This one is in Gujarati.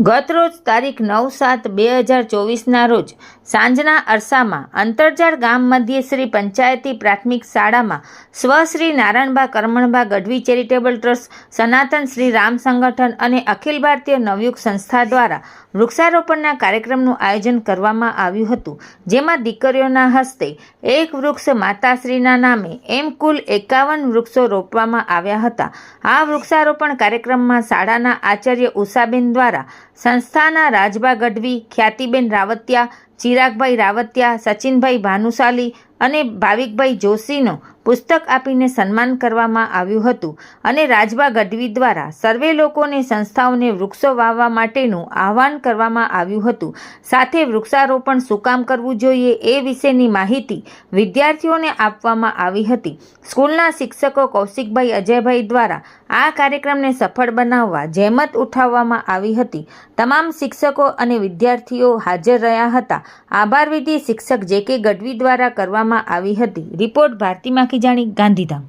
ગતરોજ તારીખ નવ સાત બે હજાર ચોવીસના રોજ સાંજના અરસામાં અંતરજાળ ગામ મધ્યે શ્રી પંચાયતી પ્રાથમિક શાળામાં સ્વ શ્રી નારાયણબા કરમણબા ગઢવી ચેરિટેબલ ટ્રસ્ટ, સનાતન શ્રી રામ સંગઠન અને અખિલ ભારતીય નવયુગ સંસ્થા દ્વારા વૃક્ષારોપણના કાર્યક્રમનું આયોજન કરવામાં આવ્યું હતું, જેમાં દીકરીઓના હસ્તે એક વૃક્ષ માતાશ્રીના નામે એમ કુલ એકાવન વૃક્ષો રોપવામાં આવ્યા હતા. આ વૃક્ષારોપણ કાર્યક્રમમાં શાળાના આચાર્ય ઉષાબેન દ્વારા સંસ્થાના રાજબા ગઢવી ખ્યાતિબેન રાવતિયા ચિરાગભાઈ રાવતિયા, સચિનભાઈ ભાનુશાલી અને ભાવિકભાઈ જોશીનો પુસ્તક આપીને સન્માન કરવામાં આવ્યું હતું અને રાજબા ગઢવી દ્વારા સર્વે લોકોને સંસ્થાઓને વૃક્ષો વાવવા માટેનું આહવાન કરવામાં આવ્યું હતું. સાથે વૃક્ષારોપણ શું કામ કરવું જોઈએ એ વિશેની માહિતી વિદ્યાર્થીઓને આપવામાં આવી હતી. સ્કૂલના શિક્ષકો કૌશિકભાઈ અજયભાઈ દ્વારા આ કાર્યક્રમને સફળ બનાવવા જહેમત ઉઠાવવામાં આવી હતી. તમામ શિક્ષકો અને વિદ્યાર્થીઓ હાજર રહ્યા હતા. આભાર વિધિ શિક્ષક જે કે ગઢવી દ્વારા કરવામાં આવી હતી. રિપોર્ટ ભારતી માખીજાણી ગાંધીધામ.